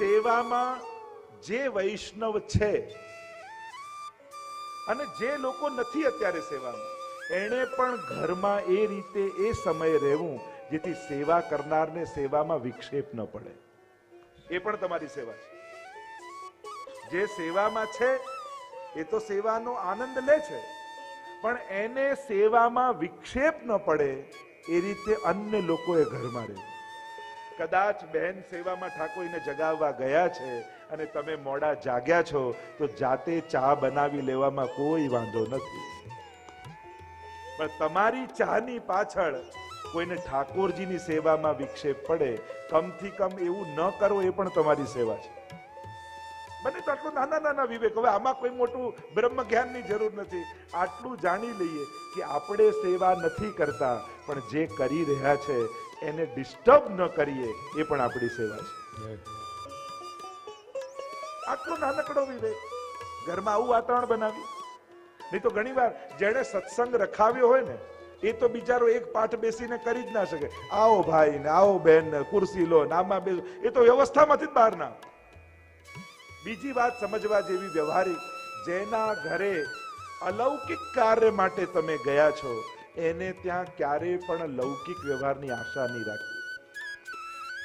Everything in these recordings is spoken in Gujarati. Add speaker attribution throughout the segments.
Speaker 1: સેવામાં જે વૈષ્ણવ છે અને જે લોકો નથી અત્યારે સેવામાં, એણે પણ ઘરમાં એ રીતે એ સમયે રહેવું જેથી સેવા કરનારને સેવામાં વિક્ષેપ ન પડે. એ પણ તમારી સેવા છે. જે સેવામાં છે, એ તો સેવાનો આનંદ લે છે. પણ એને સેવામાં વિક્ષેપ ન પડે એ રીતે અન્ય લોકોએ ઘરમાં રહેવું. કદાચ બહેન સેવામાં ઠાકોરીને જગાવવા ગયા છે અને તમે મોડા જાગ્યા છો, તો જાતે ચા બનાવી લેવામાં કોઈ વાંધો નથી. પણ તમારી ચાની પાછળ કોઈને ઠાકોરજીની સેવામાં વિક્ષેપ પડે, કમથી કમ એવું ન કરો એ પણ તમારી સેવા છે. બને તો આટલું નાના નાના વિવેક. હવે આમાં કોઈ મોટું બ્રહ્મ જ્ઞાનની જરૂર નથી. આટલું જાણી લઈએ કે આપણે સેવા નથી કરતા, પણ જે કરી રહ્યા છે, એને ડિસ્ટર્બ ન કરીએ, એ પણ આપણી સેવા છે. આટલો નાનકડો વિવેક. ઘરમાં આવું વાતાવરણ બનાવ્યું. નહીં તો ઘણીવાર જેણે સત્સંગ રખાવ્યો હોય ને, એ તો બિચારો એક પાઠ બેસીને કરી જ ના શકે. આવો ભાઈ ને આવો બેન ખુરશી લો નામાં બેસો. એ તો વ્યવસ્થામાંથી જ બહાર ના બીજી વાત સમજવા જેવી વ્યવહારિક, જેના ઘરે અલૌકિક કાર્ય માટે તમે ગયા છો, એને ત્યાં ક્યારેય પણ લૌકિક વ્યવહારની આશા નહીં રાખવી.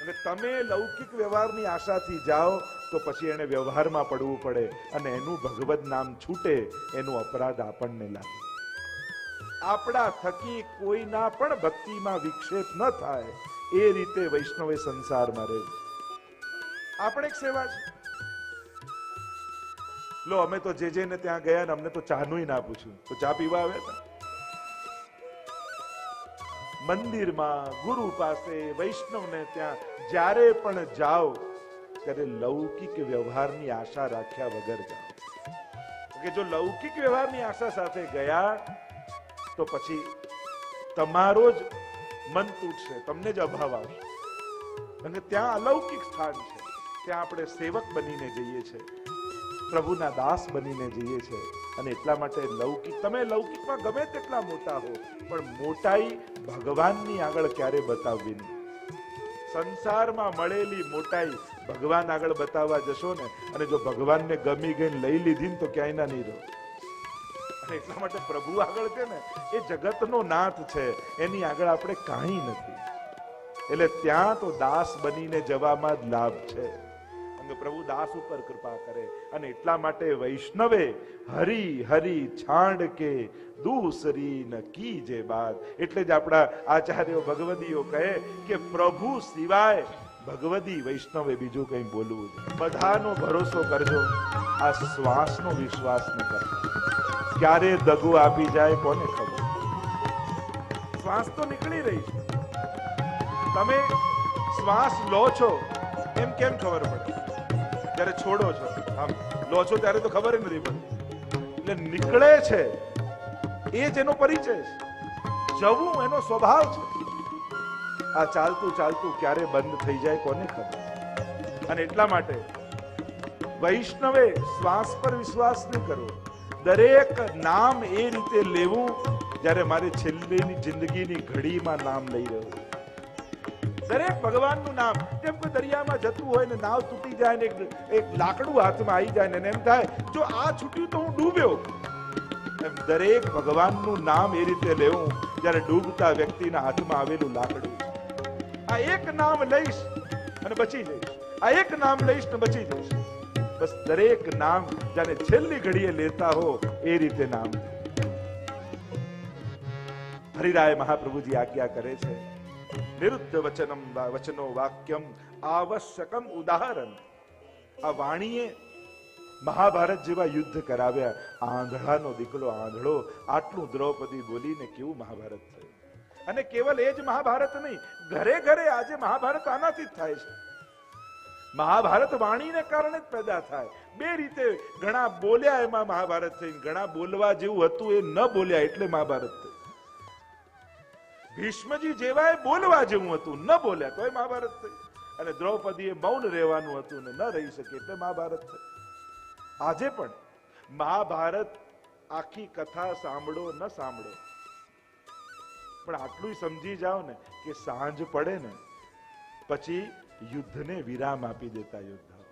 Speaker 1: અને તમે લૌકિક વ્યવહારની આશાથી જાઓ, તો પછી એને વ્યવહારમાં પડવું પડે અને એનું ભગવદ નામ છૂટે, એનો અપરાધ આપણને લાગે. આપણા થકી કોઈના પણ ભક્તિમાં વિક્ષેપ ન થાય, એ રીતે વૈષ્ણવે સંસારમાં રહેવું. આપણે એક સેવા છે. લો, અમે તો જે જઈને ત્યાં ગયા ને અમને તો ચાનું ના પૂછ્યું. તો ચા પીવા આવ્યા હતા? મંદિરમાં ગુરુ પાસે વૈષ્ણવને ત્યાં જ્યારે પણ જાઓ, ત્યારે લૌકિક વ્યવહારની આશા રાખ્યા વગર જાઓ. કે જો લૌકિક વ્યવહારની આશા સાથે ગયા, તો પછી તમારો જ મન તૂટશે, તમને જ અભાવ આવશે. અને ત્યાં અલૌકિક સ્થાન છે. ત્યાં આપણે સેવક બનીને જઈએ છીએ. પ્રભુના દાસ બનીને જઈએ છે અને એટલા માટે લૌકિક, તમે લૌકિકમાં ગમે તેટલા મોટા હો, પણ મોટાઈ ભગવાનની આગળ ક્યારે બતાવવી નહીં. સંસારમાં મળેલી મોટાઈ ભગવાન આગળ બતાવવા જશો ને, અને જો ભગવાનને ગમી ગઈને લઈ લીધી ને તો ક્યાંય ના નહીં રહો. અને એટલા માટે પ્રભુ આગળ છે ને, એ જગતનો નાથ છે, એની આગળ આપણે કાંઈ નથી. એટલે ત્યાં તો દાસ બનીને જવામાં જ લાભ છે. અને પ્રભુ દાસ ઉપર કૃપા કરે અને એટલા માટે વૈષ્ણવે હરી હરી છાંડ કે દૂસરી નકી જે બાદ. એટલે જ આપણા આચાર્યો ભગવદીઓ કહે કે પ્રભુ સિવાય ભગવદી વૈષ્ણવે બીજું કંઈ બોલવું બધાનો ભરોસો કરજો. આ શ્વાસનો વિશ્વાસ ન કરજો ક્યારે દગો આપી જાય કોને ખબર? શ્વાસ તો નીકળી રહી છે. તમે શ્વાસ લો છો, એમ કેમ ખબર પડે? જ્યારે છોડો છો. આમ લો છો ત્યારે તો ખબર નથી પડતી. એટલે નીકળે છે એ જ એનો પરિચય છે. જવું એનો સ્વભાવ છે. આ ચાલતું ચાલતું ક્યારે બંધ થઈ જાય કોને ખબર? અને એટલા માટે વૈષ્ણવે શ્વાસ પર વિશ્વાસ નહીં કરવો દરેક નામ એ રીતે લેવું જ્યારે મારે છેલ્લીની જિંદગીની ઘડીમાં નામ લઈ રહ્યો દરેક ભગવાનનું નામ. જેમ કે દરિયામાં જતું હોય ને નાવ તૂટી જાય ને એક- લાકડું હાથમાં આવી જાય ને એમ થાય, જો આ છૂટ્યું તો હું ડૂબ્યો. એમ દરેક ભગવાનનું નામ એ રીતે લેવું, જ્યારે ડૂબતા વ્યક્તિના હાથમાં આવેલું લાકડું. આ એક નામ લઈશ અને બચી જઈશ. આ એક નામ લઈશ ને બચી જઈશ. બસ દરેક નામ જાને છેલ્લી ઘડીએ લેતા હો એ રીતે નામ. હરિરાય મહાપ્રભુજી આજ્ઞા કરે છે. નિરુદ્ધ વચનમ વચનો વાક્યમ આવશ્યકમ ઉદાહરણ આ વાણીએ મહાભારત જેવા યુદ્ધ કરાવ્યા આંધળાનો દીકરો આંધળો આટલું દ્રૌપદી બોલીને કેવું મહાભારત થયું અને કેવલ એ જ મહાભારત નહીં ઘરે ઘરે આજે મહાભારત આનાથી જ થાય છે મહાભારત વાણીને કારણે જ પેદા થાય બે રીતે ઘણા બોલ્યા એમાં મહાભારત થઈ ઘણા બોલવા જેવું હતું એ ન બોલ્યા એટલે મહાભારત થઈ ભીષ્મજી જેવા એ બોલવા જેવું હતું. ન બોલ્યા તોય મહાભારત થઈ. અને દ્રૌપદીએ મૌન રહેવાનું હતું ને ન રહી શકે એટલે મહાભારત થઈ. આજે પણ મહાભારત આખી કથા સાંભળો ન સાંભળો. પણ આટલું સમજી જાઓ ને કે સાંજ પડે ને પછી યુદ્ધને વિરામ આપી દેતા યોદ્ધાઓ.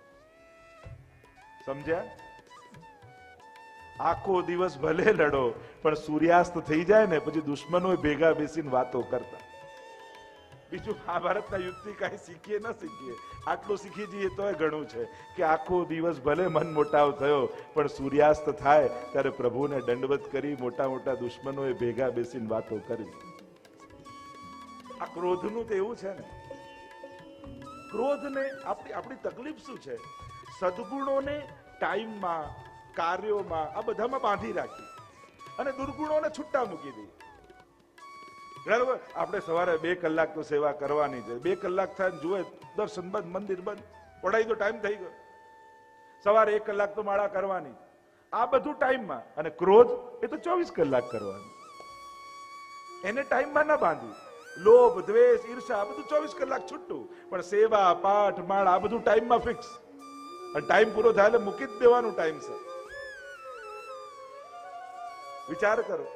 Speaker 1: સમજ્યા? આખો દિવસ ભલે લડો, પણ સૂર્યાસ્ત થઈ જાય ને પછી દુશ્મનો ભેગા બેસીને વાતો કરતા. બીજું મહાભારતના યુદ્ધથી કાંઈ શીખીએ ન શીખીએ. આટલું શીખી જઈએ તોય ઘણું છે કે આખો દિવસ ભલે મન મોટાવ થયો, પણ સૂર્યાસ્ત થાય ત્યારે પ્રભુને દંડવત કરી મોટા મોટા દુશ્મનોએ ભેગા બેસીને વાતો કરી. આ ક્રોધનું તો એવું છે ને. ક્રોધને આપણી આપણી તકલીફ શું છે? સદગુણોને ટાઈમમાં કાર્યોમાં આ બધામાં બાંધી રાખી અને દુર્ગુણોને છૂટા મૂકી દઈ બરાબર? આપણે સવારે બે કલાક તો સેવા કરવાની છે. બે કલાક થાય જુએ, દર્શન બંધ, મંદિર બંધ. પડાઈ તો ટાઈમ થઈ ગયો. સવારે એક કલાક તો માળા કરવાની. આ બધું ટાઈમમાં. અને ક્રોધ એ તો ચોવીસ કલાક કરવાનું. એને ટાઈમમાં ના બાંધી લોભ, દ્વેષ, ઈર્ષા, આ બધું ચોવીસ કલાક છૂટું. પણ સેવા, પાઠ, માળ, આ બધું ટાઈમમાં ફિક્સ અને ટાઈમ પૂરો થાય એટલે મૂકી જ દેવાનું ટાઈમ, સર. વિચાર કરો.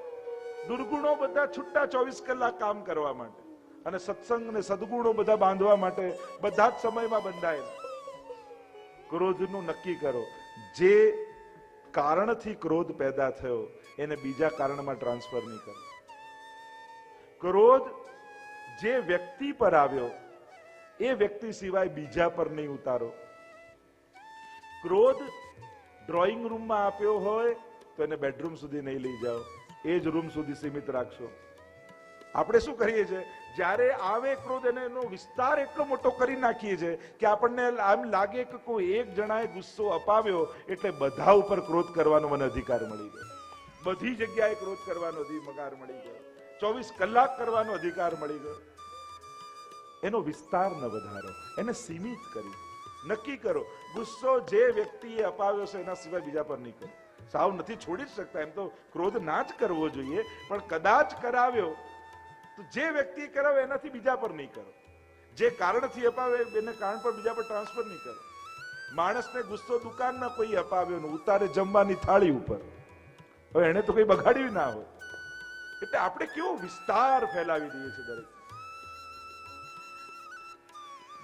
Speaker 1: દુર્ગુણો બધા છૂટા ચોવીસ કલાક કામ કરવા માટે અને સત્સંગ ને સદગુણો બધા બાંધવા માટે બધા જ સમયમાં બંધાયેલા. ક્રોધનું નક્કી કરો. જે કારણથી ક્રોધ પેદા થયો, એને બીજા કારણમાં ટ્રાન્સફર નહીં કરો. ક્રોધ જે વ્યક્તિ પર આવ્યો, એ વ્યક્તિ સિવાય બીજા પર નહીં ઉતારો. ક્રોધ ડ્રોઈંગ રૂમમાં આપ્યો હોય તો એને બેડરૂમ સુધી નહીં લઈ જાઓ. એ જ રૂમ સુધી સીમિત રાખશો. આપણે શું કરીએ છીએ? જ્યારે આવે ક્રોધ એને એનો વિસ્તાર એટલો મોટો કરી નાખીએ છીએ કે આપણને આમ લાગે કે કોઈ એક જણાએ ગુસ્સો અપાવ્યો એટલે બધા ઉપર ક્રોધ કરવાનો મને અધિકાર મળી ગયો. બધી જગ્યાએ ક્રોધ કરવાનો અધિકાર મળી ગયો. ચોવીસ કલાક કરવાનો અધિકાર મળી ગયો. એનો વિસ્તાર ન વધારો. એને સીમિત કરી. નક્કી કરો. ગુસ્સો જે વ્યક્તિએ અપાવ્યો છે એના સિવાય બીજા પર નહીં કરો. સાવ નથી છોડી જ શકતા. એમ તો ક્રોધ ના જ કરવો જોઈએ, પણ કદાચ કરાવ્યો તો જે વ્યક્તિ કરાવે એનાથી બીજા પર નહીં કરો. જે કારણથી અપાવે એને કારણ પર બીજા પર ટ્રાન્સફર નહીં કરો. માણસને ગુસ્સો દુકાનના કોઈ અપાવ્યો ને ઉતારે જમવાની થાળી ઉપર. હવે એને તો કઈ બગાડ્યું ના હોય. એટલે આપણે કેવો વિસ્તાર ફેલાવી દઈએ છીએ દરેક.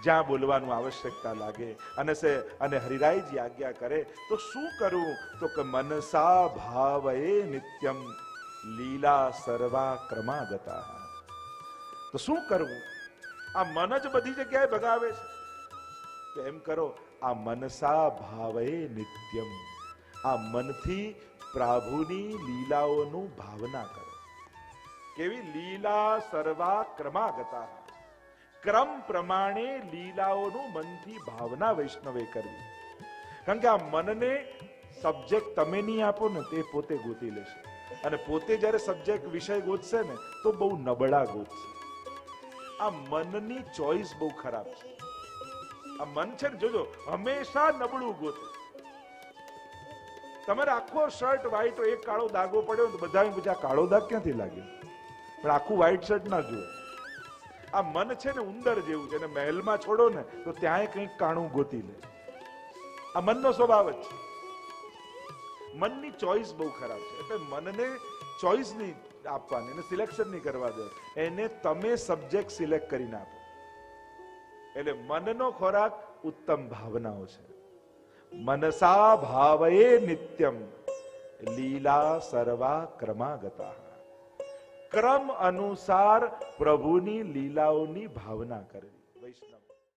Speaker 1: જ્યાં બોલવાનું આવશ્યકતા લાગે અને સે અને હરિરાયજી આજ્ઞા કરે, તો શું કરવું તો કે મનસા ભાવએ નિત્યમ લીલા સર્વા ક્રમાગતા. તો શું કરવું? આ મન જ બધી જગ્યાએ ભગાવે છે. તો એમ કરો, આ મનસા ભાવએ નિત્યમ. આ મનથી પ્રભુની લીલાઓનું ભાવના કરો. કેવી? લીલા સર્વા ક્રમાગતા. ક્રમ પ્રમાણે લીલાઓનું મનથી ભાવના વૈષ્ણવે કરવી. કારણ કે આ મનને સબ્જેક્ટ તમે નહીં આપો ને તે પોતે ગોતી લેશે. અને પોતે જ્યારે સબ્જેક્ટ વિષય ગોતશે ને, તો બહુ નબળા ગોતશે. આ મનની ચોઈસ બહુ ખરાબ છે. આ મન છે ને, જોજો, હંમેશા નબળું ગોતે. તમારે આખો શર્ટ વ્હાઈટ એક કાળો દાગો પડ્યો તો બધા પૂછે કાળો દાગ ક્યાંથી લાગ્યો? પણ આખું વ્હાઈટ શર્ટ ના જુએ આ મન છે ને ઉંદર જેવું છે. અને મહેલમાં છોડો ને તો ત્યાંય કંઈક કાણું ગોતી લે. આ મનનો સ્વભાવ જ છે. મનની ચોઈસ બહુ ખરાબ છે. એટલે મનને ચોઈસ નહીં આપવાની, એને સિલેક્શન નહીં કરવા દો. એને તમે સબ્જેક્ટ સિલેક્ટ કરીને આપો. એટલે મનનો ખોરાક ઉત્તમ ભાવનાઓ છે. મનસા ભાવયે નિત્યમ. લીલા સર્વા ક્રમાગતા. ક્રમ અનુસાર પ્રભુની લીલાઓની ભાવના વૈષ્ણવ